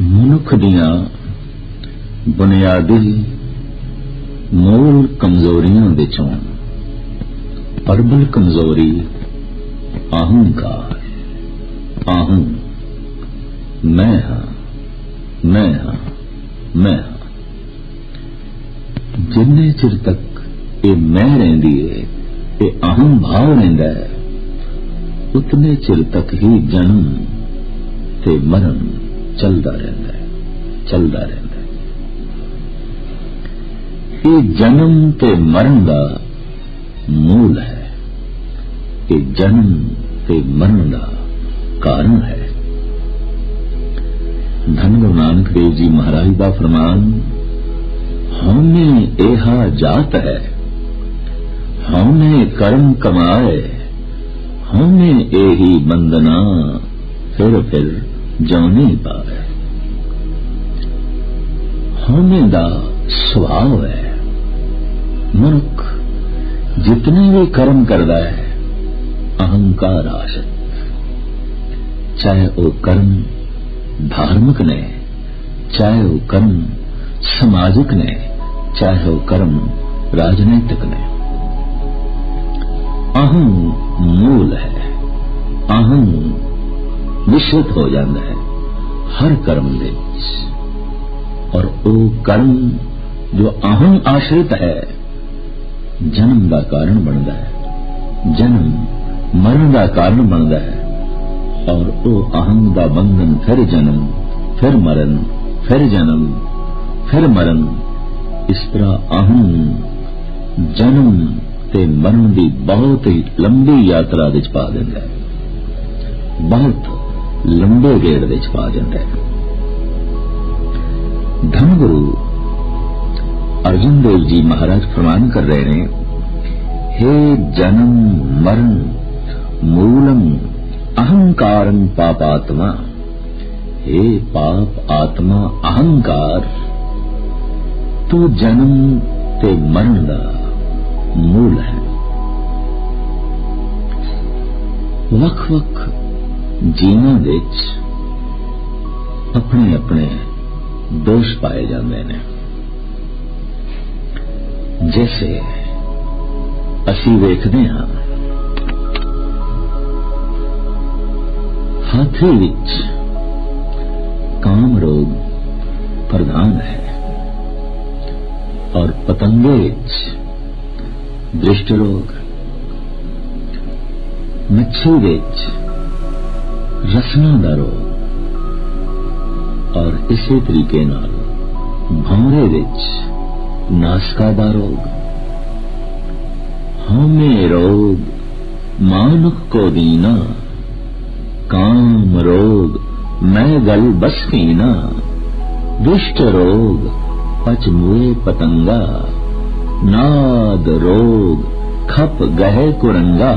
ਮਨੁੱਖ ਦੀਆਂ ਬੁਨਿਆਦੀ ਮੂਲ ਕਮਜ਼ੋਰੀਆਂ ਵਿੱਚੋਂ ਪਰਬਲ ਕਮਜ਼ੋਰੀ, ਅਹੰਕਾਰ, ਅਹੰ, ਮੈਂ ਹਾਂ ਮੈਂ ਹਾਂ ਮੈਂ ਹਾਂ। ਜਿੰਨੇ ਚਿਰ ਤੱਕ ਇਹ ਮੈਂ ਰਹਿੰਦੀ ਏ, ਇਹ ਅਹੰ ਭਾਵ ਰਹਿੰਦਾ ਹੈ, ਉਤਨੇ ਚਿਰ ਤੱਕ ਹੀ ਜਨਮ ਤੇ ਮਰਨ ਚੱਲਦਾ ਰਹਿੰਦਾ ਹੈ, ਚੱਲਦਾ ਰਹਿੰਦਾ ਹੈ। ਇਹ ਜਨਮ ਤੇ ਮਰਨ ਦਾ ਮੂਲ ਹੈ। ਇਹ ਜਨਮ ਤੇ ਮਰਨ ਦਾ ਕਾਰਨ ਹੈ। ਧੰਨ ਗੁਰੂ ਨਾਨਕ ਦੇਵ ਜੀ ਮਹਾਰਾਜ ਦਾ ਫਰਮਾਨ ਹਉਨੇ ਇਹਾ ਜਾਤ ਹੈ ਹਉਨੇ ਕਰਮ ਕਮਾਏ ਹਉਨੇ ਇਹੀ ਬੰਦਨਾ ਫਿਰ ਫਿਰ ਜਾਣੇ ਪਾਵੇ ਹਉਨੇ ਦਾ ਸੁਭਾਅ ਹੈ ਮਨੁੱਖ ਜਿਤਨੇ ਵੀ ਕਰਮ ਕਰਦਾ ਹੈ ਅਹੰਕਾਰ ਆਸ਼ਤ ਚਾਹੇ ਉਹ ਕਰਮ ਧਾਰਮਿਕ ਨੇ ਚਾਹੇ ਉਹ ਕਰਮ ਸਮਾਜਿਕ ਨੇ ਚਾਹੇ ਉਹ ਕਰਮ ਰਾਜਨੀਤਿਕ ਨੇ ਅਹੰ ਮੂਲ ਹੈ ਅਹੰ ਮਿਸ਼ਰਤ ਹੋ ਜਾਂਦਾ ਹੈ ਹਰ ਕਰਮ ਦੇ ਵਿੱਚ ਔਰ ਉਹ ਕਰਮ ਜੋ ਅਹੰ ਆਸ਼ਰਿਤ ਹੈ ਜਨਮ ਦਾ ਕਾਰਨ ਬਣਦਾ ਹੈ ਜਨਮ ਮਰਨ ਦਾ ਕਾਰਨ ਬਣਦਾ ਹੈ ਔਰ ਉਹ ਅਹੰ ਦਾ ਬੰਧਨ ਫਿਰ ਜਨਮ ਫਿਰ ਮਰਨ ਫਿਰ ਜਨਮ ਫਿਰ ਮਰਨ ਇਸ ਤਰ੍ਹਾਂ ਅਹੰ ਜਨਮ ਤੇ ਮਰਨ ਦੀ ਬਹੁਤ ਹੀ ਲੰਬੀ ਯਾਤਰਾ ਵਿੱਚ ਪਾ ਦਿੰਦਾ ਹੈ ਬਹੁਤ ਲੰਬੇ ਗੇੜ ਵਿੱਚ ਪਾ ਦਿੰਦਾ ਹੈ। ਧੰਨ ਗੁਰੂ ਅਰਜਨ ਦੇਵ ਜੀ ਮਹਾਰਾਜ ਫਰਮਾਨ ਕਰ ਰਹੇ ਨੇ हे ਜਨਮ ਮਰਨ ਮੂਲਮ ਅਹੰਕਾਰੰ ਪਾਪਾਤਮਾ हे ਪਾਪ ਆਤਮਾ ਅਹੰਕਾਰ, ਤੂੰ ਜਨਮ ਤੇ ਮਰਨ ਦਾ ਮੂਲ ਹੈ। ਵੱਖ-ਵੱਖ ਜੀਵਾਂ ਵਿੱਚ ਆਪਣੇ ਆਪਣੇ ਦੋਸ਼ ਪਾਏ ਜਾਂਦੇ ਨੇ। ਜੈਸੇ ਅਸੀਂ ਵੇਖਦੇ ਹਾਂ, ਹਾਥੀ ਵਿੱਚ ਕਾਮ ਰੋਗ ਪ੍ਰਧਾਨ ਹੈ ਔਰ ਪਤੰਗੇ ਵਿੱਚ ਦ੍ਰਿਸ਼ਟ ਰੋਗ, ਮੱਛੀ ਵਿੱਚ ਰਸਨਾ ਦਾ ਰੋਗ ਔਰ ਇਸੇ ਤਰੀਕੇ ਨਾਲ ਭੌਰੇ ਵਿੱਚ ਨਾਸਕਾ ਦਾ ਰੋਗ ਹਮੇ ਰੋਗ ਮਾਨੁਖ ਕੋ ਦੀਨਾ ਕਾਮ ਰੋਗ ਮੈਂ ਗਲ ਬਸ ਕੀਨਾ ਦੁਸ਼ਟ ਰੋਗ ਪਚ ਮੁਏ ਪਤੰਗਾ ਨਾਦ ਰੋਗ ਖਪ ਗਹਿ ਕੁਰੰਗਾ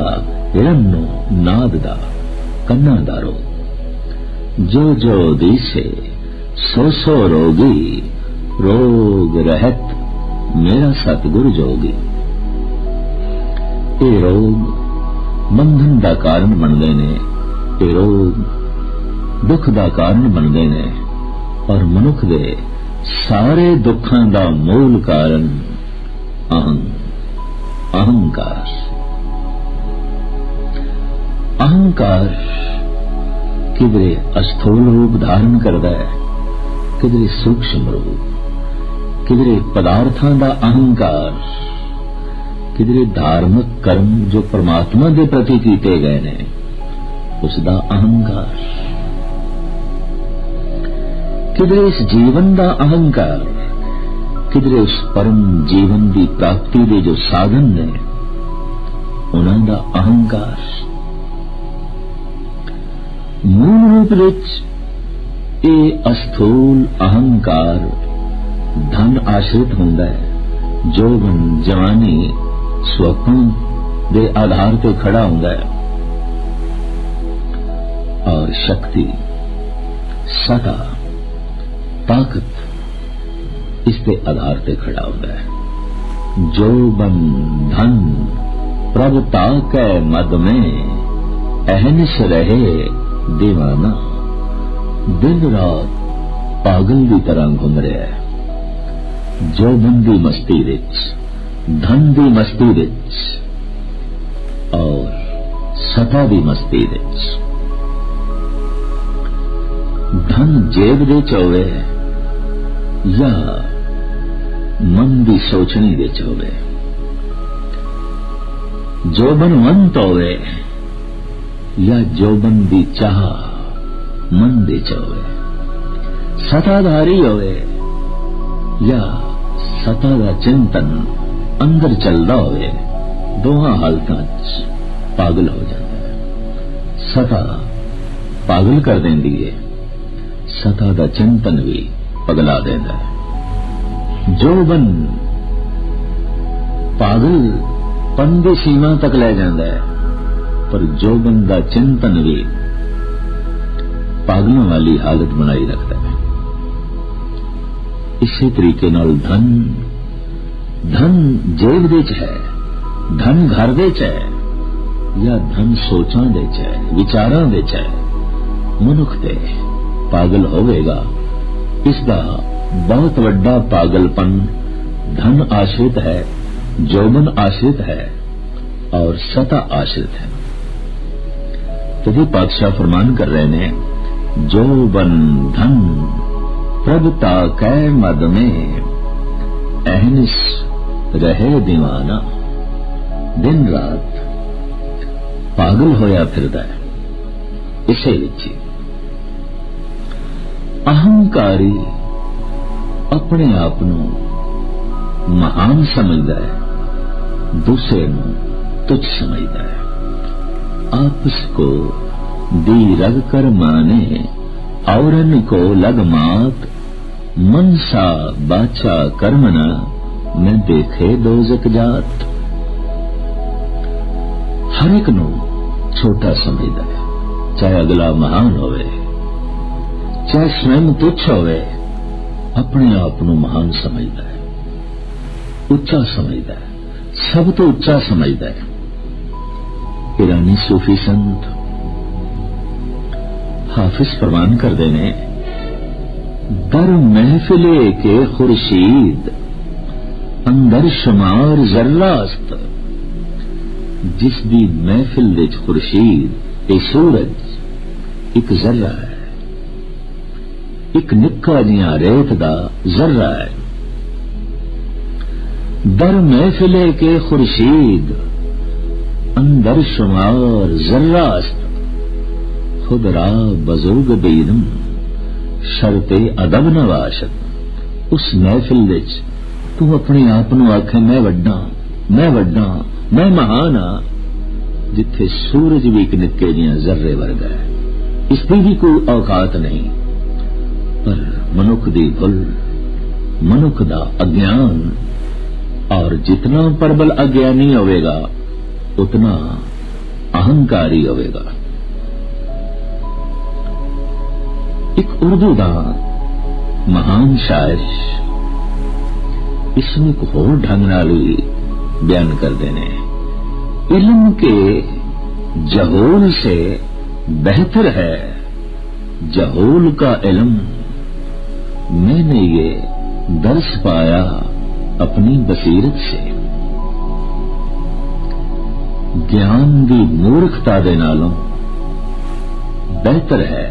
ਹਿਰਨੋ ਨਾਦ ਦਾ ਕੰਨਾ ਦਾ ਰੋਗ। ਜੋ ਜੋ ਦਿਸੇ ਸੋ ਸੋ ਰੋਗੀ, ਰੋਗ ਰਹਿਤ ਮੇਰਾ ਇਹ ਰੋਗ ਬੰਧਨ ਦਾ ਕਾਰਨ ਬਣਦੇ ਨੇ। ਇਹ ਰੋਗ ਦੁੱਖ ਦਾ ਕਾਰਨ ਬਣਦੇ ਨੇ। ਔਰ ਮਨੁੱਖ ਦੇ ਸਾਰੇ ਦੁੱਖਾਂ ਦਾ ਮੂਲ ਕਾਰਨ ਅਹੰ, ਅਹੰਕਾਰ। ਅਹੰਕਾਰ ਕਿਧਰੇ ਅਸਥੂਲ ਰੂਪ ਧਾਰਨ ਕਰਦਾ ਹੈ, ਕਿਧਰੇ ਸੂక్ష్ਮ ਰੂਪ, ਕਿਧਰੇ ਪਦਾਰਥਾਂ ਦਾ ਅਹੰਕਾਰ, ਕਿਧਰੇ ਧਾਰਮਿਕ ਕਰਮ ਜੋ ਪ੍ਰਮਾਤਮਾ ਦੇ ਪ੍ਰਤੀ ਕੀਤੇ ਗਏ ਨੇ ਉਸ ਦਾ ਅਹੰਕਾਰ। ਕਿਧਰੇ ਇਸ ਜੀਵਨ ਦਾ ਅਹੰਕਾਰ, ਕਿਧਰੇ ਉਸ ਪਰਮ ਜੀਵਨ ਦੀ ਪ੍ਰਾਪਤੀ ਦੇ ਜੋ ਸਾਧਨ ਨੇ, ਉਹਨਾਂ ਦਾ ਅਹੰਕਾਰ। ਮੂਲ ਰੂਪ ਵਿੱਚ ਇਹ ਅਸਥੂਲ ਅਹੰਕਾਰ ਧਨ ਆਸ਼ਰਿਤ ਹੁੰਦਾ ਹੈ। ਜੋਗਨ ਜਵਾਨੀ ਸਵਪਨ ਦੇ ਆਧਾਰ ਤੇ ਖੜਾ ਹੁੰਦਾ ਹੈ। ਔਰ ਸ਼ਕਤੀ ਸਦਾ ਤਾਕਤ ਇਸ ਦੇ ਆਧਾਰ ਤੇ ਖੜਾ ਹੁੰਦਾ ਹੈ। ਜੋ ਬਨ ਧਨ ਪ੍ਰਭ ਤਾਕੈ ਮਦ में ਅਹਨਿਸ ਰਹੇ دیਵਾਨਾ ਦਿਨ ਰਾਤ ਪਾਗਲ ਦੀ ਤਰ੍ਹਾਂ ਘੁੰਮ ਰਿਹਾ ਹੈ। ਜੋਬਨ ਦੀ ਮਸਤੀ ਵਿੱਚ, ਧਨ ਦੀ ਮਸਤੀ ਵਿੱਚ ਔਰ ਸਤਾ ਦੀ ਮਸਤੀ ਵਿੱਚ। ਧਨ ਜੇਬ ਦੇ ਚੋਵੇ ਜਾਂ ਮਨ ਦੀ ਸੋਚਣੀ ਦੇ ਚੋਵੇ ਜੋਬਨ ਵੰਤ ਹੋਵੇ ਜਾਂ ਜੋਬਨ ਦੀ ਚਾਹ ਮਨ ਦੇ ਚ ਹੋਵੇ ਸਤਾਧਾਰੀ ਹੋਵੇ ਸਤਾ ਦਾ ਚਿੰਤਨ ਅੰਦਰ ਚੱਲਦਾ ਹੋਵੇ, ਦੋਹਾਂ ਹਾਲਤਾਂ 'ਚ ਪਾਗਲ ਹੋ ਜਾਂਦਾ ਹੈ। ਸਤਾ ਪਾਗਲ ਕਰ ਦਿੰਦੀ ਹੈ ਸਤਾ ਦਾ ਚਿੰਤਨ ਵੀ ਪਗਲਾ ਦਿੰਦਾ ਹੈ। ਜੋਬਨ ਪਾਗਲ ਪਨ ਦੀ ਸੀਮਾ ਤੱਕ ਲੈ ਜਾਂਦਾ ਹੈ। ਪਰ ਜੋਬਨ ਦਾ ਚਿੰਤਨ ਵੀ ਪਾਗਲਾਂ ਵਾਲੀ ਹਾਲਤ ਬਣਾਈ ਰੱਖਦਾ ਹੈ ਇਸੇ ਤਰੀਕੇ ਨਾਲ ਧਨ ਧਨ ਜੇਬ ਦੇ ਚ ਹੈ ਧਨ ਘਰ ਦੇ ਚ ਹੈ ਜਾਂ ਧਨ ਸੋਚਾਂ ਦੇ ਚ ਹੈ ਵਿਚਾਰਾਂ ਦੇ ਚ ਹੈ ਮਨੁੱਖ ਤੇ ਪਾਗਲ ਹੋਵੇਗਾ ਇਸ ਦਾ ਬਹੁਤ ਵੱਡਾ ਪਾਗਲਪਨ ਧਨ ਆਸ਼ਰਿਤ ਹੈ ਜੋਬਨ ਆਸ਼ਰਿਤ ਹੈ और सता आश्रित है ਤਦੇ ਪਾਤਸ਼ਾਹ ਫਰਮਾਨ ਕਰ ਰਹੇ ਨੇ, ਜੋ ਬੰਧਨ ਪ੍ਰਭ ਤਾ ਕੈ ਮਦ ਮੇ, ਅਹਨਿਸ ਰਹੇ دیਵਾਨਾ ਦਿਨ ਰਾਤ ਪਾਗਲ ਹੋਇਆ ਫਿਰਦਾ ਹੈ। ਇਸੇ ਵਿੱਚ ਅਹੰਕਾਰੀ ਆਪਣੇ ਆਪ ਨੂੰ ਮਹਾਨ ਸਮਝਦਾ ਹੈ, ਦੂਸਰੇ ਨੂੰ ਤੁੱਛ ਸਮਝਦਾ ਹੈ। आपस को दी रग कर माने औरन को लग मात मनसा बाचा कर्मना मैं देखे दोजक जात हर एक ਨੂੰ ਛੋਟਾ ਸਮਝਦਾ ਹੈ ਚਾਹੇ ਅਗਲਾ ਮਹਾਨ ਹੋਵੇ ਚਾਹੇ ਸਵੈਮ ਤੁੱਛ ਹੋਵੇ ਆਪਣੇ ਆਪ ਨੂੰ ਮਹਾਨ ਸਮਝਦਾ ਹੈ ਉੱਚਾ ਸਮਝਦਾ ਹੈ ਸਭ ਤੋਂ ਉੱਚਾ ਸਮਝਦਾ ਹੈ ईरानी सूफी संत हाफिज फरमान करते ने दर महफिले के खुर्शीद अंदर शुमार जर्रास्त जिस दी महफिल विच खुर्शीद ए सूरज एक जर्रा है एक निक्का जिहा रेत दा जर्रा है दर महफिले के खुर्शीद اندر شمار ذراست خود را بزرگ بیدم شرط ادب نواشد ਉਸ ਮਹਿਫਿਲ ਵਿੱਚ ਤੂੰ ਆਪਣੇ ਆਪ ਨੂੰ ਆਖੇ ਮੈਂ ਵੱਡਾ ਮੈਂ ਵੱਡਾ ਮੈਂ ਮਹਾਨ ਆ ਜਿੱਥੇ ਸੂਰਜ ਵੀ ਇੱਕ ਨਿੱਕੇ ਜਿਹਾ ਜ਼ਰਰੇ ਵਰਗਾ ਹੈ ਇਸ ਦੀ ਵੀ ਕੋਈ ਔਕਾਤ ਨਹੀਂ ਪਰ ਮਨੁੱਖ ਦੀ ਭੁੱਲ ਮਨੁੱਖ ਦਾ ਅਗਿਆਨ ਔਰ ਜਿਤਨਾ ਪਰਬਲ ਅਗਿਆਨੀ ਹੋਵੇਗਾ उतना अहंकारी होवेगा एक उर्दू ਦਾ ਮਹਾਨ ਸ਼ਾਇਰ ਇਸ ਨੂੰ ਇੱਕ ਹੋਰ ਢੰਗ ਨਾਲ ਵੀ ਬਿਆਨ ਕਰਦੇ ਨੇ इल्म के जहोल से बेहतर है जहोल का इल्म मैंने ये दर्श पाया अपनी बसीरत से ਗਿਆਨ ਦੀ ਮੂਰਖਤਾ ਦੇ ਨਾਲੋਂ ਬਿਹਤਰ ਹੈ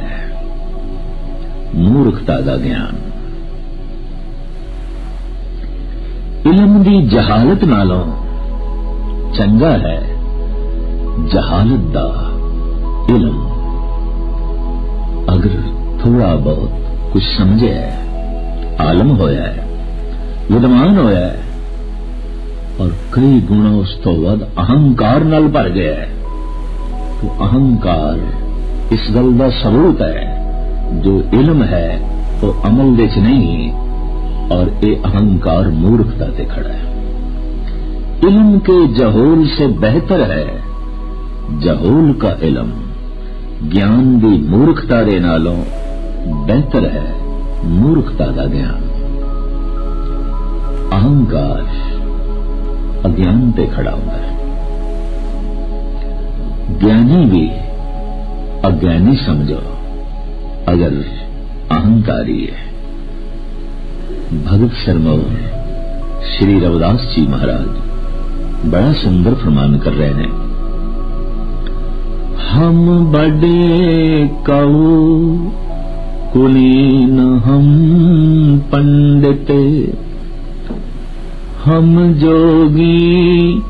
ਮੂਰਖਤਾ ਦਾ ਗਿਆਨ। ਇਲਮ ਦੀ ਜਹਾਲਤ ਨਾਲੋਂ ਚੰਗਾ ਹੈ ਜਹਾਲਤ ਦਾ ਇਲਮ। ਅਗਰ ਥੋੜਾ ਬਹੁਤ ਕੁਝ ਸਮਝਿਆ ਆਲਮ ਹੋਇਆ ਹੈ, ਵਿਦਵਾਨ ਹੋਇਆ ਹੈ ਔਰ ਕਈ ਗੁਣਾ ਉਸ ਤੋਂ ਵੱਧ ਅਹੰਕਾਰ ਨਾਲ ਭਰ ਗਿਆ ਹੈ तो ਅਹੰਕਾਰ ਇਸ ਗੱਲ ਦਾ ਸਬੂਤ ਹੈ ਜੋ ਇਲਮ ਹੈ ਉਹ ਅਮਲ ਵਿੱਚ ਨਹੀਂ और ये अहंकार मूर्खता से खड़ा है इल्म के जहोल से बेहतर है जहोल का इल्म ज्ञान ਦੀ ਮੂਰਖਤਾ ਦੇ ਨਾਲੋਂ ਬਿਹਤਰ ਹੈ ਮੂਰਖਤਾ ਦਾ ਗਿਆਨ ਅਹੰਕਾਰ अज्ञान पे खड़ा होता है। ज्ञानी भी अज्ञानी समझो, अगर अहंकारी है। भगत शर्मा श्री रविदास जी महाराज बड़ा सुंदर प्रमाण कर रहे हैं। हम बड़े कऊ कुलीन हम पंडित ਹਮ ਜੋਗੀ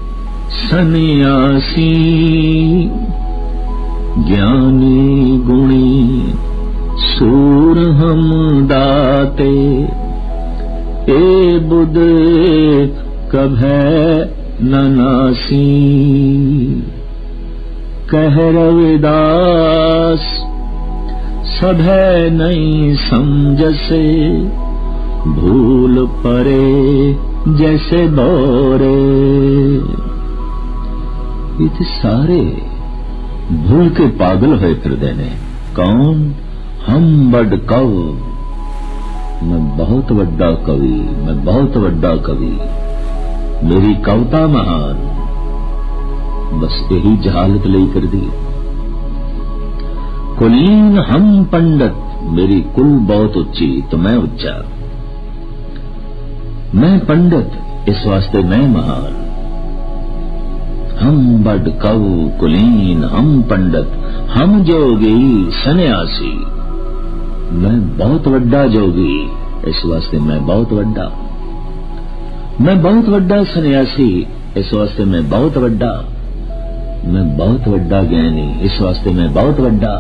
ਸੰਿਆਸੀ ਗਿਆਨੀ ਗੁਣੀ ਸੂਰ ਹਮ ਦਾਤੇ, ਏ ਬੁੱਧ ਕਭੈ ਨਨਾਸੀ ਕਹਿ ਰਵਿਦਾਸ, ਸਭੈ ਨਹੀਂ ਸਮਝਸੇ, ਭੂਲ ਪਰੇ जैसे बोरे इतने सारे भूल के पागल हुए फिर देने कौन? हम बड कव। मैं बहुत बड़ा कवि, मैं बहुत बड़ा कवि। मेरी कविता महान। बस यही जहालत ले कर दी। कुलीन हम पंडित, मेरी कुल बहुत उच्ची तो मैं उच्चा। ਮੈਂ ਪੰਡਤ ਇਸ ਵਾਸਤੇ ਮੈਂ ਮਹਾਨ हम बड कव कुलीन हम पंडित हम जोगी सन्यासी मैं बहुत वड्डा जोगी इस वास्ते मैं बहुत वड्डा मैं बहुत वड्डा सन्यासी इस वास्ते मैं बहुत वड्डा मैं बहुत वड्डा ज्ञानी इस वास्ते मैं बहुत वड्डा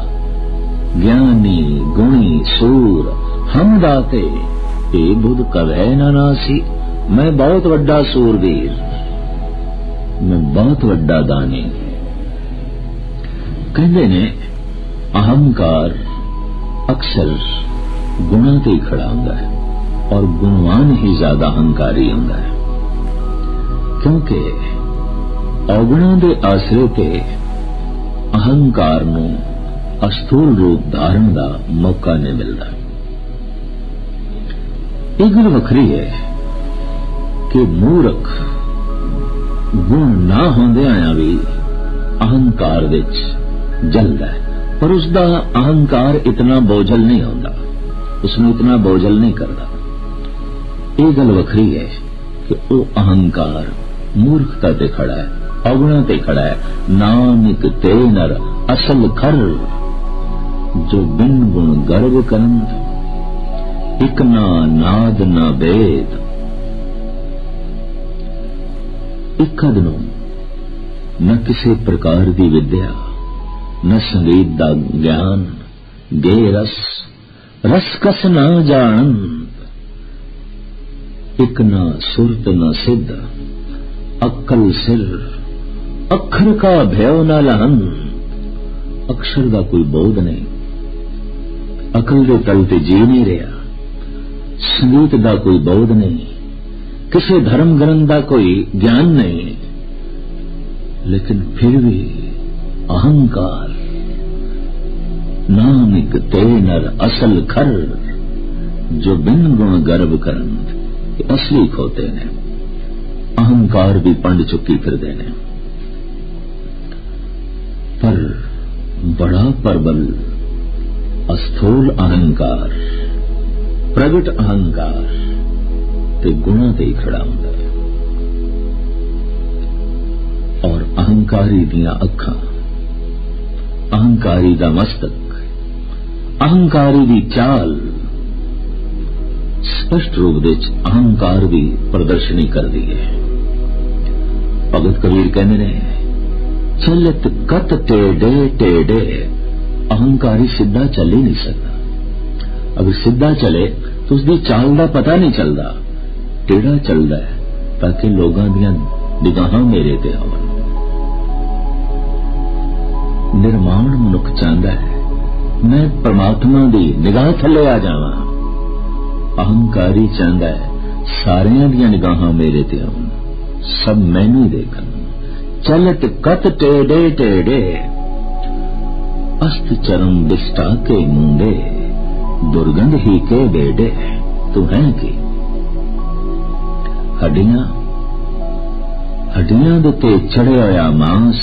ज्ञानी गुणी सूर हम ਇਹ ਬੁੱਧ ਕਵੈ ਨਾਨਾਸੀ ਮੈਂ ਬਹੁਤ ਵੱਡਾ ਸੂਰਵੀਰ ਮੈਂ ਬਹੁਤ ਵੱਡਾ ਦਾਨੀ। ਕਹਿੰਦੇ ਨੇ, ਅਹੰਕਾਰ ਅਕਸਰ ਗੁਣਾਂ ਤੇ ਖੜਾ ਹੁੰਦਾ ਹੈ ਔਰ ਗੁਣਵਾਨ ਹੀ ਜ਼ਿਆਦਾ ਹੰਕਾਰੀ ਹੁੰਦਾ ਹੈ। ਕਿਉਂਕਿ ਔਗਣਾਂ ਦੇ ਆਸਰੇ ਤੇ ਅਹੰਕਾਰ ਨੂੰ ਅਸਥੂਲ ਰੂਪ ਧਾਰਨ ਦਾ ਮੌਕਾ ਨਹੀਂ ਮਿਲਦਾ। ਇਹ ਗੱਲ ਵੱਖਰੀ ਹੈ ਕਿ ਮੂਰਖ ਗੁਣ ਨਾ ਹੁੰਦੇ ਆਇਆ ਵੀ ਅਹੰਕਾਰ ਵਿੱਚ ਜਲਦਾ ਪਰ ਉਸ ਦਾ ਅਹੰਕਾਰ ਇਤਨਾ ਬੋਝਲ ਨਹੀਂ ਹੁੰਦਾ ਉਸ ਨੂੰ ਇਤਨਾ ਬੋਝਲ ਨਹੀਂ ਕਰਦਾ। ਇਹ ਗੱਲ ਵੱਖਰੀ ਹੈ ਕਿ ਉਹ ਅਹੰਕਾਰ ਮੂਰਖਤਾ ਤੇ ਖੜਾ ਹੈ, ਔਗਣਾ ਤੇ ਖੜਾ ਹੈ। ਨਾਨਕ ਤੇ ਨਰ ਅਸਲ ਖਰ ਜੋ ਬਿਨ ਗੁਣ ਗਰਵ ਕਰਨ। ਇਕ ਨਾ ਨਾਦ, ਨਾ ਬੇਦ। ਇੱਕਦ ਨੂੰ न ਕਿਸੇ ਪ੍ਰਕਾਰ ਦੀ ਵਿਦਿਆ, ਨਾ ਸੰਗੀਤ ਦਾ ਗਿਆਨ, ਗੇ ਰਸ ਰਸ ਕਸ ਨਾ ਜਾਣ ਇਕ ਨਾ ਸੁਰਤ, ਨਾ ਸਿੱਧ, ਅਕਲ ਸਿਰ, ਅੱਖਰ ਕਾ ਭੈਉ ਨਾ ਲਹਨ। ਅਕਸ਼ਰ ਦਾ ਕੋਈ ਬੋਧ ਨਹੀਂ। ਅਕਲ ਦੇ ਤਲ ਤੇ ਜੀ ਨਹੀਂ ਰਿਹਾ। ਸੰਗੀਤ ਦਾ ਕੋਈ ਬੋਧ ਨਹੀਂ, ਕਿਸੇ ਧਰਮ ਗ੍ਰੰਥ ਦਾ ਕੋਈ ਗਿਆਨ ਨਹੀਂ, ਲੇਕਿਨ ਫਿਰ ਵੀ ਅਹੰਕਾਰ ਨਾਨਕ ਤੇ ਨਰ ਅਸਲ ਖਰ ਜੋ ਬਿਨ ਗੁਣ ਗਰਭ ਕਰਨ ਇਹ ਅਸਲੀ ਖੋਤੇ ਨੇ। ਅਹੰਕਾਰ ਵੀ ਪੰਡ ਚੁੱਕੀ ਫਿਰਦੇ ਨੇ। ਪਰ ਬੜਾ ਪਰਬਲ, ਅਸਥੂਲ ਅਹੰਕਾਰ ਪ੍ਰਗਟ ਅਹੰਕਾਰ ਤੇ ਗੁਣਾ ਤੇ ਹੀ ਖੜਾ ਹੁੰਦਾ ਹੈ। ਔਰ ਅਹੰਕਾਰੀ ਦੀਆਂ ਅੱਖਾਂ, ਅਹੰਕਾਰੀ ਦਾ ਮਸਤਕ, ਅਹੰਕਾਰੀ ਦੀ ਚਾਲ ਸਪਸ਼ਟ ਰੂਪ ਵਿੱਚ ਅਹੰਕਾਰ ਦੀ ਪ੍ਰਦਰਸ਼ਨੀ ਕਰਦੀ ਹੈ। ਭਗਤ ਕਬੀਰ ਕਹਿੰਦੇ ਨੇ ਚਲਤ ਕਤ ਟੇਡੇ ਟੇਡੇ, ਅਹੰਕਾਰੀ ਸਿੱਧਾ ਚੱਲ ਹੀ ਨਹੀਂ ਸਕਦਾ। ਅਗਰ ਸਿੱਧਾ ਚਲੇ, ਤਾਂ ਉਸ ਦੀ ਚਾਲ ਦਾ ਪਤਾ ਨਹੀਂ ਚੱਲਦਾ। ਟੇੜਾ ਚੱਲਦਾ ਹੈ? ਤਾਂ ਕਿ ਲੋਕਾਂ ਦੀਆਂ ਨਿਗਾਹਾਂ ਮੇਰੇ ਤੇ ਆਵਣ। ਨਿਰਮਾਣ ਮਨੁੱਖ ਚਾਹੁੰਦਾ ਹੈ, ਮੈਂ ਪਰਮਾਤਮਾ ਦੀ ਨਿਗਾਹ ਥੱਲੇ ਆ ਜਾਵਾਂ। ਅਹੰਕਾਰੀ ਚਾਹੁੰਦਾ ਹੈ, ਸਾਰਿਆਂ ਦੀਆਂ ਨਿਗਾਹਾਂ ਮੇਰੇ ਤੇ ਆਉਣ ਸਭ ਮੈਨੂੰ ਦੇਖਣ। ਚਲਤ ਕਤ ਟੇੜੇ ਟੇੜੇ ਅਸਤ ਚਰਨ ਦਿਸਟਾ ਕੇ ਮੁੰਡੇ। ਦੁਰਗੰਧ ਹੀ ਕੇ ਬੇੜੇ ਤੂੰ ਹੈ ਕੀ ਹੱਡੀਆਂ ਹੱਡੀਆਂ ਦੇ ਤੇ ਚੜਿਆ ਹੋਇਆ ਮਾਂਸ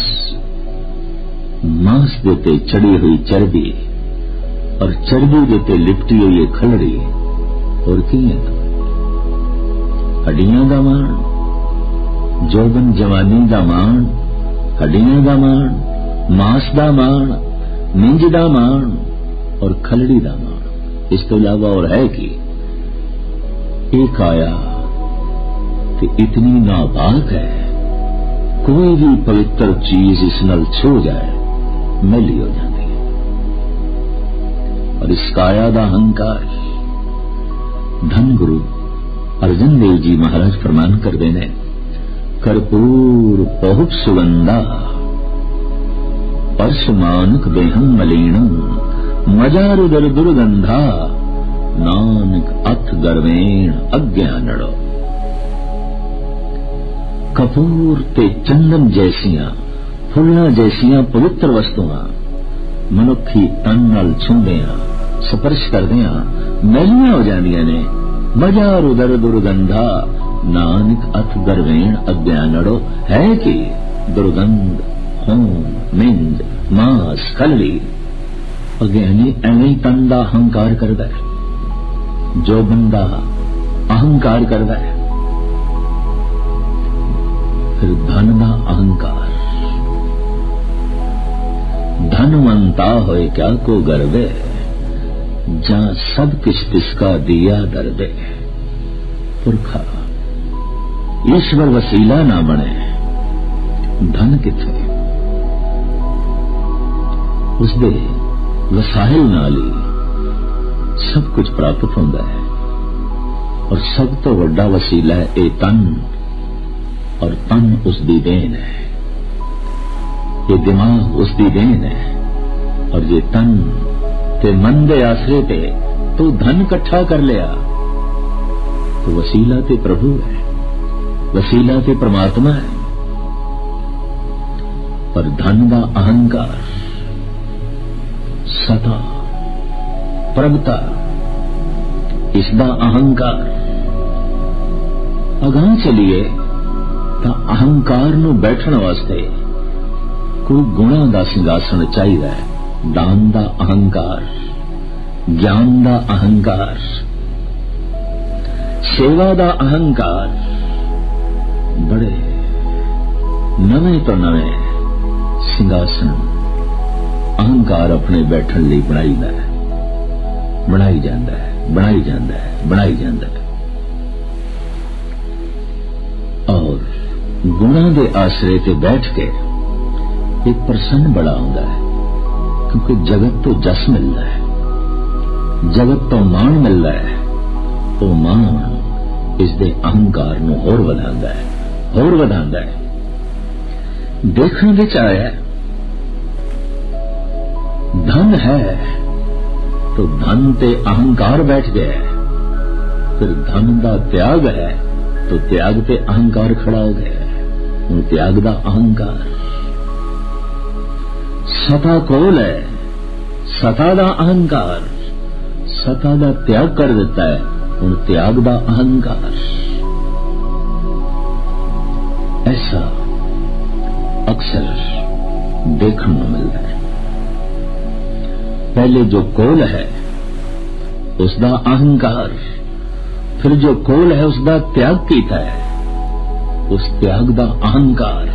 ਮਾਂਸ ਦੇ ਤੇ ਚੜੀ ਹੋਈ ਚਰਬੀ ਔਰ ਚਰਬੀ ਦੇ ਤੇ ਲਿਪਟੀ ਹੋਈ ਖਲੜੀ ਹੋਰ ਕੀ ਹੈ ਹੱਡੀਆਂ ਦਾ ਮਾਣ ਜੋਬਨ ਜਵਾਨੀ ਦਾ ਮਾਣ ਹੱਡੀਆਂ ਦਾ ਮਾਣ ਮਾਸ ਦਾ ਮਾਣ ਨਿੰਜ ਦਾ ਮਾਣ ਔਰ ਖਲੜੀ ਦਾ ਮਾਣ ਇਸ ਤੋਂ ਇਲਾਵਾ ਹੋਰ ਹੈ ਕੀ? ਇਹ ਕਾਇਆ ਤੇ ਇਤਨੀ ਨਾਪਾਕ ਹੈ। ਕੋਈ ਵੀ ਪਵਿੱਤਰ ਚੀਜ਼ ਇਸ ਨਾਲ ਛੋ ਜਾਏ, ਮੈਲੀ ਹੋ ਜਾਂਦੀ ਹੈ। ਔਰ ਇਸ ਕਾਇਆ ਦਾ ਹੰਕਾਰ ਧੰਨ ਗੁਰੂ ਅਰਜਨ ਦੇਵ ਜੀ ਮਹਾਰਾਜ ਫਰਮਾਨ ਕਰਦੇ ਨੇ, ਕਰਪੂਰ ਬਹੁਤ ਸੁਗੰਧਾ ਪਰਸ਼ਮਾਨਕ ਦੇਹੰ ਮਲੀਣੰ ਮਜਾਰੁਦਰ ਦੁਰਗੰਧਾ ਨਾਨਕ ਅਥ ਗਰਵੇਣ ਅਗਿਆਨੜੋ ਕਪੂਰ ਤੇ ਚੰਦਨ ਜੈਸੀਆਂ ਫੁੱਲਾਂ ਜੈਸੀਆਂ ਪਵਿੱਤਰ ਵਸਤੂਆਂ ਮਨੁੱਖੀ ਤਨ ਨਾਲ ਛੁੰਦਿਆਂ ਸਪਰਸ਼ ਕਰਦਿਆਂ ਮੈਲੀਆਂ ਹੋ ਜਾਂਦੀਆਂ ਨੇ ਮਜਾਰ ਉਦਰ ਦੁਰਗੰਧਾ ਨਾਨਕ ਅਥ ਗਰਵੇਣ ਅਗਿਆਨੜੋ ਹੈ ਕਿ ਦੁਰਗੰਧ ਹੋਮ ਮਿੰਦ ਮਾਸ ਕਲੜੀ ਅਗਿਆਨੀ ਐਵੇਂ ਹੀ ਤਨ ਦਾ ਹੰਕਾਰ ਕਰਦਾ ਹੈ। ਜੋ ਬੰਦਾ ਅਹੰਕਾਰ ਕਰਦਾ ਹੈ, ਫਿਰ ਧਨ ਦਾ ਅਹੰਕਾਰ। ਧਨਵੰਤਾ ਹੋਏ ਕਿਆ ਕੋ ਗਰਵੇ, ਜਾਂ ਸਭ ਕਿਛ ਤਿਸਕਾ ਦਿਆ ਦਰਦੇ। ਪੁਰਖਾ, ਈਸ਼ਵਰ ਵਸੀਲਾ ਨਾ ਬਣੇ, ਧਨ ਕਿੱਥੇ? ਉਸਦੇ ਵਸਾਇਲ ਨਾਲ ਹੀ ਸਭ ਕੁਝ ਪ੍ਰਾਪਤ ਹੁੰਦਾ ਹੈ ਔਰ ਸਭ ਤੋਂ ਵੱਡਾ ਵਸੀਲਾ ਹੈ ਇਹ ਤਨ ਔਰ ਤਨ ਉਸ ਦੀ ਦੇਨ ਹੈ ਇਹ ਦਿਮਾਗ ਉਸ ਦੀ ਦੇਨ ਹੈ ਔਰ ਇਹ ਤਨ ਤੇ ਮਨ ਦੇ ਆਸਰੇ ਤੇ ਤੂੰ ਧਨ ਇਕੱਠਾ ਕਰ ਲਿਆ तो वसीला ते प्रभु है वसीला ते परमात्मा है पर धन का अहंकार ਸਤਾ ਪ੍ਰਭਤਾ ਇਸ ਦਾ ਅਹੰਕਾਰ ਅਗਾਹ ਚਲੀਏ ਤਾਂ ਅਹੰਕਾਰ ਨੂੰ ਬੈਠਣ ਵਾਸਤੇ ਕੋਈ ਗੁਣਾ ਦਾ ਸਿੰਘਾਸਣ ਚਾਹੀਦਾ ਹੈ। ਦਾਨ ਦਾ ਅਹੰਕਾਰ, ਗਿਆਨ ਦਾ ਅਹੰਕਾਰ, ਸੇਵਾ ਦਾ ਅਹੰਕਾਰ ਬੜੇ ਨਵੇਂ ਤੋਂ ਨਵੇਂ ਸਿੰਘਾਸਣ ਅਹੰਕਾਰ ਆਪਣੇ ਬੈਠਣ ਲਈ ਬਣਾਈਦਾ ਹੈ। ਬਣਾਈ ਜਾਂਦਾ ਹੈ, ਬਣਾਈ ਜਾਂਦਾ ਹੈ, ਬਣਾਈ ਜਾਂਦਾ ਹੈ। ਔਰ ਗੁਣਾ ਦੇ ਆਸਰੇ ਤੇ ਬੈਠ ਕੇ ਇੱਕ ਪ੍ਰਸੰਨ ਬੜਾ ਹੁੰਦਾ ਹੈ, ਕਿਉਂਕਿ ਜਗਤ ਤੋਂ ਜਸ ਮਿਲਦਾ ਹੈ। ਜਗਤ ਤੋਂ ਮਾਣ ਮਿਲਦਾ ਹੈ। ਉਹ ਮਾਣ ਇਸ ਦੇ ਅਹੰਕਾਰ ਨੂੰ ਹੋਰ ਵਧਾਉਂਦਾ ਹੈ, ਹੋਰ ਵਧਾਉਂਦਾ ਹੈ। ਦੇਖਣ ਵਿੱਚ ਆਇਆ ਧਨ ਹੈ तो धन ते अहंकार बैठ गया है फिर धन का त्याग है तो त्याग ते अहंकार खड़ा हो गया है हूं त्याग का अहंकार सता कोल है सता का अहंकार सता का त्याग कर देता है हूं त्याग का अहंकार ऐसा अक्सर देखने को मिलता है पहले जो कोल है उसका अहंकार फिर जो कोल है उसका त्याग किया है उस त्याग का अहंकार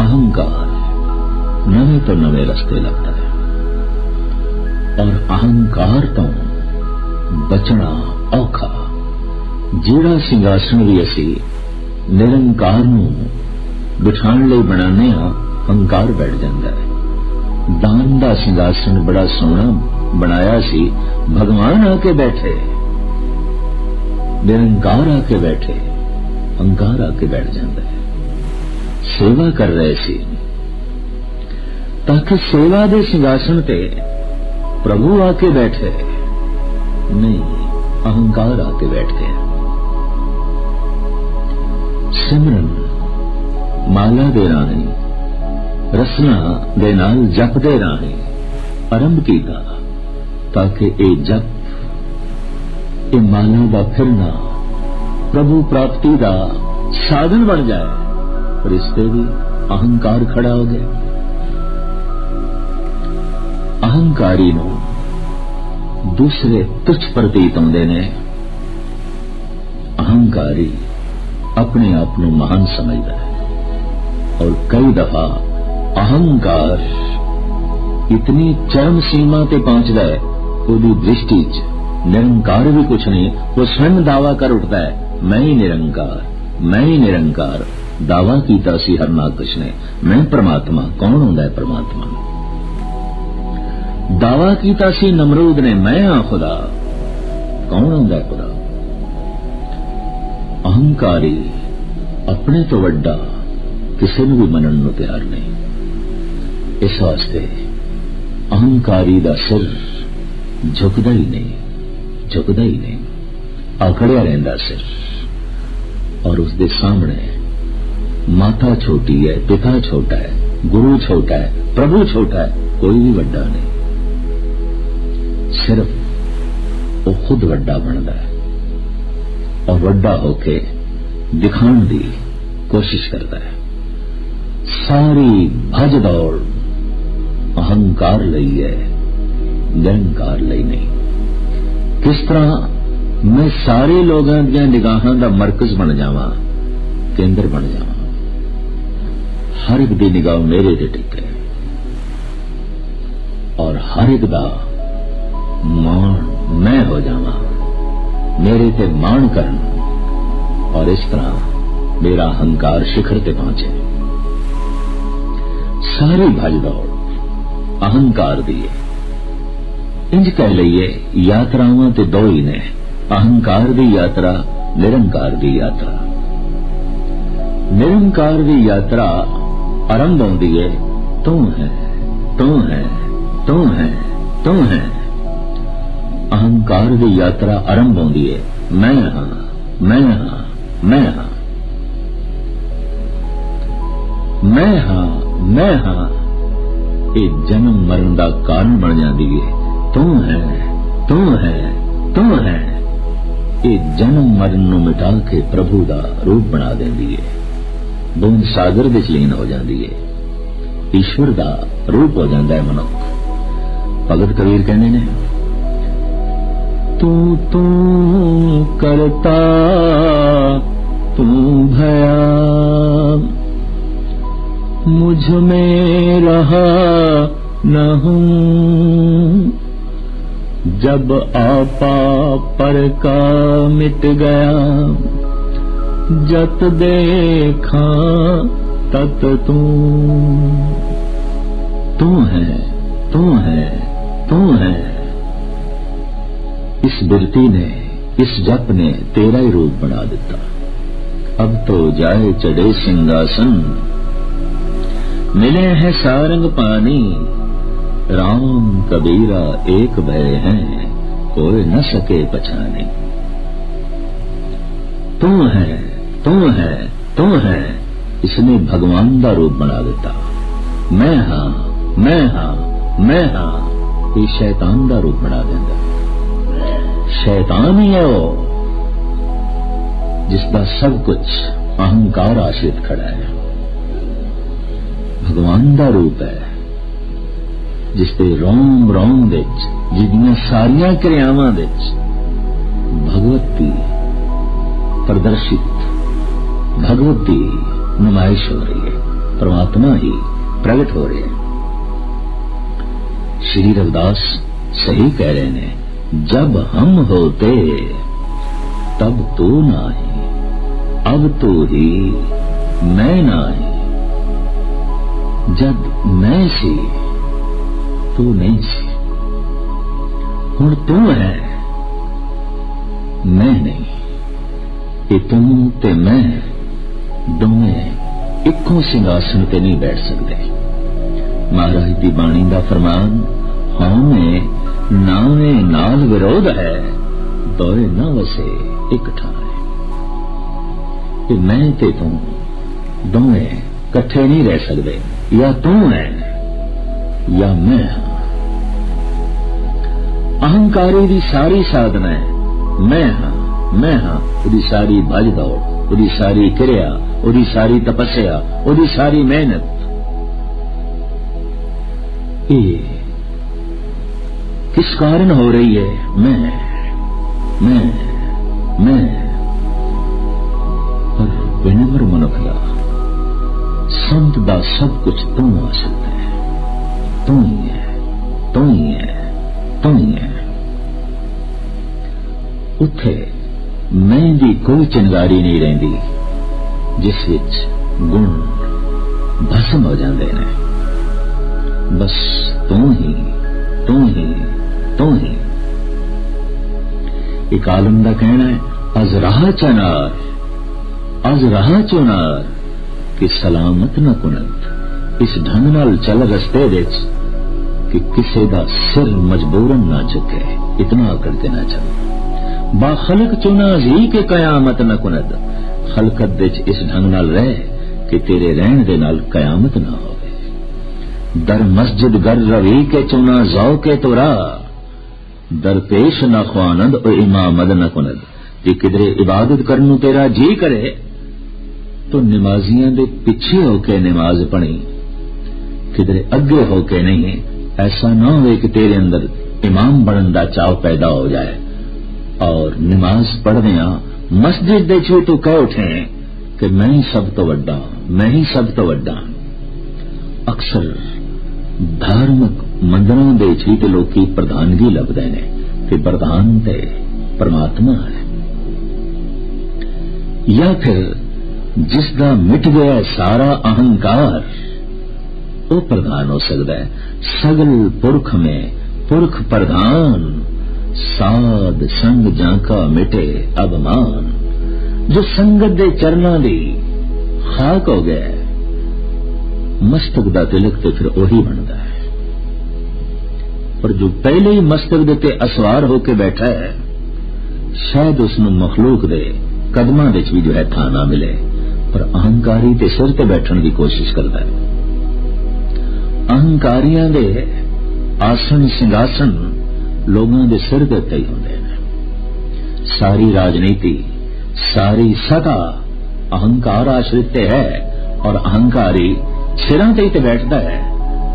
अहंकार नवे तो नवे रस्ते लगता है और अहंकार तो बचना औखा ਜਿਹੜਾ ਸਿੰਘਾਸਣ ਵੀ ਅਸੀਂ ਨਿਰੰਕਾਰ ਨੂੰ ਬਿਠਾਉਣ ਲਈ ਬਣਾਉਂਦੇ ਹਾਂ ਹੰਕਾਰ ਬੈਠ ਜਾਂਦਾ ਹੈ ਦਾਨ ਦਾ ਸਿੰਘਾਸਣ ਬੜਾ ਸੋਹਣਾ ਬਣਾਇਆ ਸੀ ਭਗਵਾਨ ਆ ਕੇ ਬੈਠੇ ਨਿਰੰਕਾਰ ਆ ਕੇ ਬੈਠੇ ਹੰਕਾਰ ਆ ਕੇ ਬੈਠ ਜਾਂਦਾ ਹੈ ਸੇਵਾ ਕਰ ਰਹੇ ਸੀ ਤਾਂ ਕਿ ਸੇਵਾ ਦੇ ਸਿੰਘਾਸਣ ਤੇ ਪ੍ਰਭੂ ਆ ਕੇ ਬੈਠੇ ਨਹੀਂ ਅਹੰਕਾਰ ਆ ਕੇ ਬੈਠ ਗਿਆ ਸਿਮਰਨ ਮਾਲਾ ਦੇ ਰਾਹੀਂ ਰਸਨਾ ਦੇ ਨਾਲ ਜਪ ਦੇ ਰਾਹੀਂ, ਆਰੰਭ ਕੀਤਾ, ਤਾਂ ਕਿ ਇਹ ਜਪ, ਇਹ ਮਾਲਾ ਦਾ ਫਿਰਨਾ ਪ੍ਰਭੂ ਪ੍ਰਾਪਤੀ ਦਾ ਸਾਧਨ ਬਣ ਜਾਏ, ਪਰ ਇਸ ਤੇ ਵੀ ਅਹੰਕਾਰ ਖੜਾ ਹੋ ਗਿਆ। ਅਹੰਕਾਰੀ ਨੂੰ ਦੂਸਰੇ ਤੁਛ ਪ੍ਰਤੀਤ ਹੁੰਦੇ ਨੇ। ਅਹੰਕਾਰੀ ਆਪਣੇ ਆਪ ਨੂੰ ਮਹਾਨ ਸਮਝਦਾ ਹੈ ਔਰ ਕਈ ਦਫਾ ਅਹੰਕਾਰ। ਇਤਨੀ ਚਰਮ ਸੀਮਾ ਤੇ ਪਹੁੰਚਦਾ ਹੈ, ਉਹਦੀ ਦ੍ਰਿਸ਼ਟੀ 'ਚ ਨਿਰੰਕਾਰ ਵੀ ਕੁਛ ਨਹੀਂ, ਉਹ ਸਵੈੰ ਦਾਵਾ ਕਰ ਉੱਠਦਾ ਹੈ, ਮੈਂ ਹੀ ਨਿਰੰਕਾਰ, ਮੈਂ ਹੀ ਨਿਰੰਕਾਰ। ਦਾਵਾ ਕੀਤਾ ਸੀ ਹਰਨਾਕਸ਼ ਨੇ, ਮੈਂ ਪ੍ਰਮਾਤਮਾ, ਕੌਣ ਹੁੰਦਾ ਹੈ ਪ੍ਰਮਾਤਮਾ? ਦਾਵਾ ਕੀਤਾ ਸੀ ਨਮਰੂਦ ਨੇ, ਮੈਂ ਹਾਂ ਖੁਦਾ। ਕੌਣ ਹੁੰਦਾ ਹੈ ਖੁਦਾ? ਅਹੰਕਾਰੀ, ਆਪਣੇ ਤੋਂ ਵੱਡਾ, ਕਿਸੇ ਨੂੰ ਵੀ ਮੰਨਣ ਨੂੰ ਤਿਆਰ ਨਹੀਂ। ਇਸ ਵਾਸਤੇ ਅਹੰਕਾਰੀ ਦਾ ਸਿਰ ਝੁਕਦਾ ਹੀ ਨਹੀਂ, ਝੁਕਦਾ ਹੀ ਨਹੀਂ। ਆਕੜਿਆ ਰਹਿੰਦਾ ਸਿਰ ਔਰ ਉਸ ਦੇ ਸਾਹਮਣੇ ਮਾਤਾ ਛੋਟੀ ਹੈ, ਪਿਤਾ ਛੋਟਾ ਹੈ, ਗੁਰੂ ਛੋਟਾ ਹੈ, ਪ੍ਰਭੂ ਛੋਟਾ ਹੈ, ਕੋਈ ਵੀ ਵੱਡਾ ਨਹੀਂ। ਸਿਰਫ ਉਹ ਖੁਦ ਵੱਡਾ ਬਣਦਾ ਹੈ ਔਰ ਵੱਡਾ ਹੋ ਕੇ ਦਿਖਾਉਣ ਦੀ ਕੋਸ਼ਿਸ਼ ਕਰਦਾ ਹੈ। ਸਾਰੀ ਭਜ ਦੌੜ ਅਹੰਕਾਰ ਲਈ ਹੈ, ਨਿਰੰਕਾਰ ਲਈ ਨਹੀਂ। ਕਿਸ ਤਰ੍ਹਾਂ ਮੈਂ ਸਾਰੇ ਲੋਕਾਂ ਦੀਆਂ ਨਿਗਾਹਾਂ ਦਾ ਮਰਕਜ਼ ਬਣ ਜਾਵਾਂ, ਕੇਂਦਰ ਬਣ ਜਾਵਾਂ, ਹਰ ਇੱਕ ਦੀ ਨਿਗਾਹ ਮੇਰੇ ਤੇ ਟਿਕੇ ਔਰ ਹਰ ਇੱਕ ਦਾ ਮਾਣ ਮੈਂ ਹੋ ਜਾਵਾਂ, ਮੇਰੇ ਤੇ ਮਾਣ ਕਰਨ, ਔਰ ਇਸ ਤਰ੍ਹਾਂ ਮੇਰਾ ਹੰਕਾਰ ਸਿਖਰ ਤੇ ਪਹੁੰਚੇ। ਸਾਰੀ ਭਜ ਦੌੜ ਅਹੰਕਾਰ ਦੀ ਹੈ। ਇੰਜ ਕਹਿ ਲਈਏ, ਯਾਤਰਾਵਾਂ ਤੇ ਦੋ ਹੀ ਨੇ ਅਹੰਕਾਰ ਦੀ ਯਾਤਰਾ, ਨਿਰੰਕਾਰ ਦੀ ਯਾਤਰਾ। ਨਿਰੰਕਾਰ ਦੀ ਯਾਤਰਾ ਆਰੰਭ ਹੁੰਦੀ ਹੈ ਤੂੰ ਹੈ ਤੂੰ ਹੈ ਤੂੰ ਹੈ ਤੂੰ ਹੈ। ਅਹੰਕਾਰ ਦੀ ਯਾਤਰਾ ਆਰੰਭ ਹੁੰਦੀ ਹੈ ਮੈਂ ਹਾਂ ਮੈਂ ਹਾਂ ਮੈਂ ਹਾਂ। ਮੈਂ ਹਾਂ ਮੈਂ ਹਾਂ। ਇਹ ਜਨਮ ਮਰਨ ਦਾ ਕਾਰਨ ਬਣ ਜਾਂਦੀ ਹੈ ਤੂੰ ਹੈ ਤੂੰ ਹੈ ਤੂੰ ਹੈ। ਇਹ ਜਨਮ ਮਰਨ ਨੂੰ ਮਿਟਾ ਕੇ ਪ੍ਰਭੂ ਦਾ ਰੂਪ ਬਣਾ ਦਿੰਦੀ ਹੈ ਬੂੰਦ ਸਾਗਰ ਵਿੱਚ ਲੀਨ ਹੋ ਜਾਂਦੀ ਹੈ ਈਸ਼ਵਰ ਦਾ ਰੂਪ ਹੋ ਜਾਂਦਾ ਹੈ ਮਨੁੱਖ। ਭਗਤ ਕਬੀਰ ਕਹਿੰਦੇ ਨੇ, ਤੂੰ ਤੂੰ ਕਰਤਾ, ਤੂੰ ਭਇਆ मुझ में रहा न हूं जब आपा पर का मिट गया जत देखा तत तू तू है तू है तू है इस बिरती ने इस जप ने तेरा ही रूप बना दिता अब तो जाए चढ़े सिंहासन मिले हैं सारंग पानी राम कबीरा एक भय हैं कोई न सके पछाने तू है तू है तू है इसने भगवान का रूप बना देता मैं हाँ मैं हाँ मैं हाँ ये शैतान का रूप बना देता शैतान ही है वो जिसका सब कुछ अहंकार आश्रित खड़ा है ਭਗਵਾਨ ਦਾ ਰੂਪ ਹੈ ਜਿਸ ਤੇ ਰੋਮ ਰੋਮ ਵਿੱਚ, ਜਿੰਨੀਆਂ ਸਾਰੀਆਂ ਕਿਰਿਆਵਾਂ ਵਿੱਚ ਭਗਵਤੀ ਪ੍ਰਦਰਸ਼ਿਤ, ਭਗਵਤੀ ਨਮਾਇਸ਼ ਹੋ ਰਹੀ ਹੈ, ਪ੍ਰਮਾਤਮਾ ਹੀ ਪ੍ਰਗਟ ਹੋ ਰਿਹਾ ਹੈ ਸ਼੍ਰੀ ਰਵਿਦਾਸ ਸਹੀ ਕਹਿ ਰਹੇ ਨੇ, ਜਬ ਹਮ ਹੋਤੇ, ਤਬ ਤੋ ਨਾਹੀ, ਅਬ ਤੋ ਹੀ, ਮੈਂ ਨਾਹੀ। ਜਦ ਮੈਂ ਸੀ, ਤੂੰ ਨਹੀਂ ਸੀ। ਹੁਣ ਤੂੰ ਹੈ, ਮੈਂ ਨਹੀਂ। ਇਹ ਤੂੰ ਤੇ ਮੈਂ, ਦੋਵੇਂ ਇੱਕੋ ਸਿੰਘਾਸਨ ਤੇ ਨਹੀਂ ਬੈਠ ਸਕਦੇ। ਮਹਾਰਾਜ ਦੀ ਬਾਣੀ ਦਾ ਫਰਮਾਨ, ਹਉਮੈ ਨਾਵੇਂ ਨਾਲ ਵਿਰੋਧ ਹੈ ਦੋਏ ਨਾ ਵਸੇ ਇੱਕ ਠਾਏ ਤੇ ਮੈਂ ਤੇ ਤੂੰ ਦੋਵੇਂ ਇਕੱਠੇ ਨਹੀਂ ਰਹਿ ਸਕਦੇ। ਜਾਂ ਤੂੰ ਹੈ ਜਾਂ ਮੈਂ ਹਾਂ ਅਹੰਕਾਰੀ ਦੀ ਸਾਰੀ ਸਾਧਨਾ ਹੈ ਮੈਂ ਹਾਂ ਮੈਂ ਹਾਂ ਉਹਦੀ ਸਾਰੀ ਭਜ ਦੌੜ ਉਹਦੀ ਸਾਰੀ ਕਿਰਿਆ ਉਹਦੀ ਸਾਰੀ ਤਪੱਸਿਆ ਉਹਦੀ ਸਾਰੀ ਮਿਹਨਤ ਇਹ किस कारण हो रही है ਸੰਤ ਦਾ ਸਭ ਕੁਝ ਤੂੰ ਆ ਸਕਦਾ ਹੈ। ਤੂੰ ਹੀ ਹੈ, ਤੂੰ ਹੀ ਹੈ, ਤੂੰ ਹੀ ਹੈ। ਉੱਥੇ ਮੈਂ ਦੀ ਕੋਈ ਚਿੰਗਾਰੀ ਨਹੀਂ ਰਹਿੰਦੀ, ਜਿਸ ਵਿੱਚ ਗੁਣ, ਭਸਮ ਹੋ ਜਾਂਦੇ ਨੇ। ਬਸ ਤੂੰ ਹੀ ਤੂੰ ਹੀ ਤੂੰ ਹੀ। ਇੱਕ ਆਲਮ ਦਾ ਕਹਿਣਾ ਹੈ ਅਜ਼ਰਾਹ ਚਨਾਰ ਅਜ਼ਰਾਹ ਚਨਾਰ ਕਿ ਸਲਾਮਤ ਨਾ ਕੁਨਤ ਇਸ ਢੰਗ ਨਾਲ ਚੱਲ ਰਸਤੇ ਵਿੱਚ ਕਿ ਕਿਸੇ ਦਾ ਸਿਰ ਮਜਬੂਰਨ ਨਾ ਝੁਕੇ ਇਤਨਾ ਕਰਕੇ ਨਾ ਚੱਲ। ਬਾ ਖਲਕ ਚੁਨਾ ਹੀ ਕਿ ਕਿਆਮਤ ਨਾ ਕੁਨਦ ਖਲਕਤ ਵਿੱਚ ਇਸ ਢੰਗ ਨਾਲ ਰਹਿ ਕਿ ਤੇਰੇ ਰਹਿਣ ਦੇ ਨਾਲ ਕਿਆਮਤ ਨਾ ਹੋਵੇ। ਦਰ ਮਸਜਿਦ ਗਰ ਰਵੀ ਕੇ ਚੁਨਾ ਜ਼ੌ ਕੇ ਤੋਰਾ? ਦਰਪੇਸ਼ ਨਾ ਖਵਾਨਦ ਓ ਇਮਾਮਦ ਨਾ ਕੁਨਦ ਜੇ ਕਿਧਰੇ ਇਬਾਦਤ ਕਰਨ ਨੂੰ ਤੇਰਾ ਜੀ ਕਰੇ ਤੋ ਨਮਾਜ਼ੀਆਂ ਦੇ ਪਿੱਛੇ ਹੋ ਕੇ ਨਮਾਜ਼ ਪੜ੍ਹੀ। ਕਿਧਰੇ ਅੱਗੇ ਹੋ ਕੇ ਨਹੀਂ, ਐਸਾ ਨਾ ਹੋਵੇ ਕਿ ਤੇਰੇ ਅੰਦਰ ਇਮਾਮ ਬਣਨ ਦਾ ਚਾਅ ਪੈਦਾ ਹੋ ਜਾਏ। ਔਰ ਨਮਾਜ਼ ਪੜ੍ਹਦਿਆਂ ਮਸਜਿਦ ਦੇ ਵਿੱਚ ਤੂੰ ਕਹਿ ਉਠੇ ਕਿ ਮੈਂ ਹੀ ਸਭ ਤੋਂ ਵੱਡਾ, ਮੈਂ ਹੀ ਸਭ ਤੋਂ ਵੱਡਾ। ਅਕਸਰ ਧਾਰਮਿਕ ਮੰਦਰਾਂ ਦੇ ਵਿੱਚ ਤੇ ਲੋਕੀ ਪ੍ਰਧਾਨਗੀ ਲੱਭਦੇ ਨੇ ਕਿ ਪ੍ਰਧਾਨ ਤੇ ਪਰਮਾਤਮਾ ਹੈ। ਜਾਂ ਫਿਰ ਜਿਸ ਦਾ ਮਿਟ ਗਿਆ ਸਾਰਾ ਅਹੰਕਾਰ, ਉਹ ਪ੍ਰਧਾਨ ਹੋ ਸਕਦਾ ਹੈ। ਸਗਲ ਪੁਰਖ ਮੇ ਪੁਰਖ ਪ੍ਰਧਾਨ, ਸਾਧ ਸੰਗ ਜਾਂਕਾ ਮਿਟੇ ਅਬਮਾਨ ਜੋ ਸੰਗਤ ਦੇ ਚਰਨਾਂ ਦੀ ਖਾਕ ਹੋ ਗਿਆ ਮਸਤਕ ਦਾ ਤਿਲਕ ਤੇ ਫਿਰ ਉਹੀ ਬਣਦਾ ਹੈ। ਪਰ ਜੋ ਪਹਿਲੇ ਹੀ ਮਸਤਕ ਦੇ ਤੇ ਅਸਵਾਰ ਹੋ ਕੇ ਬੈਠਾ ਹੈ, ਸ਼ਾਇਦ ਉਸ ਨੂੰ ਮਖਲੂਕ ਦੇ ਕਦਮਾਂ ਵਿੱਚ ਵੀ ਜੋ ਹੈ ਥਾਂ ਨਾ ਮਿਲੇ। ਪਰ ਅਹੰਕਾਰੀ ਤੇ ਸਿਰ ਤੇ ਬੈਠਣ ਦੀ ਕੋਸ਼ਿਸ਼ ਕਰਦਾ ਹੈ। ਅਹੰਕਾਰੀਆਂ ਦੇ ਆਸਣ ਸਿੰਘਾਸਣ ਲੋਕਾਂ ਦੇ ਸਿਰ ਦੇ ਉੱਤੇ ਹੀ ਹੁੰਦੇ ਨੇ। ਸਾਰੀ ਰਾਜਨੀਤੀ, ਸਾਰੀ ਸਦਾ ਅਹੰਕਾਰ ਆਸ਼ਰਿਤ ਹੈ ਔਰ ਅਹੰਕਾਰੀ ਸਿਰਾਂ ਤੇ ਹੀ ਤੇ ਬੈਠਦਾ ਹੈ।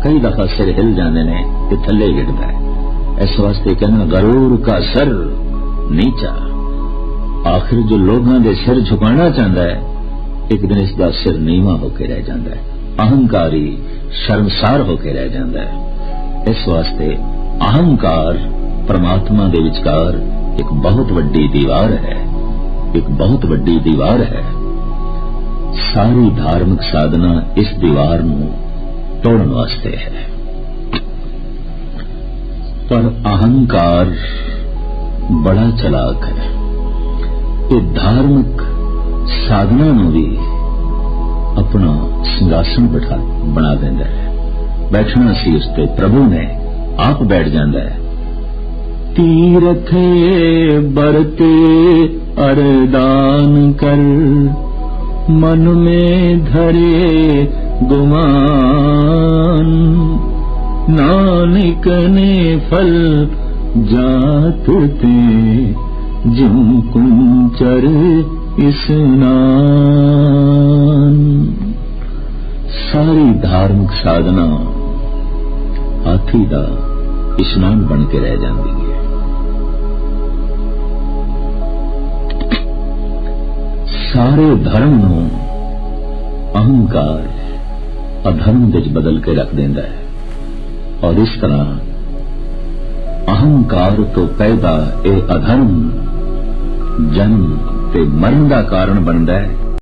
ਕਈ ਦਫਾ ਸਿਰ ਹਿਲ ਜਾਂਦੇ ਨੇ ਤੇ ਥੱਲੇ ਗਿਰਦਾ ਹੈ। ਇਸ ਵਾਸਤੇ ਕਹਿੰਦਾ, ਗਰੂਰ ਕਾ ਸਰ ਨੀਚਾ। ਆਖਿਰ ਜੋ ਲੋਕਾਂ ਦੇ ਸਿਰ ਝੁਕਾਉਣਾ ਚਾਹੁੰਦਾ ਹੈ ਇੱਕ ਦਿਨ ਇਸ ਦਾ ਸਿਰ ਨੀਵਾ ਹੋ ਕੇ ਰਹਿ ਜਾਂਦਾ ਹੈ। ਅਹੰਕਾਰੀ ਸ਼ਰਮਸਾਰ ਹੋ ਕੇ ਰਹਿ ਜਾਂਦਾ ਹੈ। ਇਸ ਵਾਸਤੇ ਅਹੰਕਾਰ ਪਰਮਾਤਮਾ ਦੇ ਵਿਚਕਾਰ ਇੱਕ ਬਹੁਤ ਵੱਡੀ ਦੀਵਾਰ ਹੈ। ਇੱਕ ਬਹੁਤ ਵੱਡੀ ਦੀਵਾਰ ਹੈ। ਸਾਰੀ ਧਾਰਮਿਕ ਸਾਧਨਾ ਇਸ ਦੀਵਾਰ ਨੂੰ ਤੋੜਨ ਵਾਸਤੇ ਹੈ। ਪਰ ਅਹੰਕਾਰ ਬੜਾ ਚਲਾਕ ਹੈ। ਇਹ ਧਾਰਮਿਕ ਸਾਧਨਾ ਨੂੰ ਵੀ ਆਪਣਾ ਸਿੰਘਾਸਨ ਬਿਠਾ ਬਣਾ ਦਿੰਦਾ ਹੈ। ਬੈਠਣਾ ਸੀ ਉਸ ਤੇ ਪ੍ਰਭੂ ਨੇ ਆਪ ਬੈਠ ਜਾਂਦਾ ਹੈ। ਤੀਰਥ ਬਰਤੇ ਅਰਦਾਨ ਕਰ, ਮਨ ਮੇ ਧਰੇ ਗੁਮਾਨ। ਨਾਨਕ ਨੇ ਫਲ ਜਾਤ ਤੇ ਜਿਉ ਕੁੰਚਰ ਇਸਨਾਨ ਸਾਰੀ ਧਾਰਮਿਕ ਸਾਧਨਾ ਹਾਥੀ ਦਾ ਇਸ਼ਨਾਨ ਬਣ ਕੇ ਰਹਿ ਜਾਂਦੀ ਹੈ। ਸਾਰੇ ਧਰਮ ਨੂੰ ਅਹੰਕਾਰ, ਅਧਰਮ ਵਿੱਚ ਬਦਲ ਕੇ ਰੱਖ ਦਿੰਦਾ ਹੈ। ਔਰ ਇਸ ਤਰ੍ਹਾਂ ਅਹੰਕਾਰ ਤੋਂ ਪੈਦਾ ਇਹ ਅਧਰਮ ਜਨਮ ਤੇ ਮਰਨ ਦਾ ਕਾਰਨ ਬਣਦਾ ਹੈ।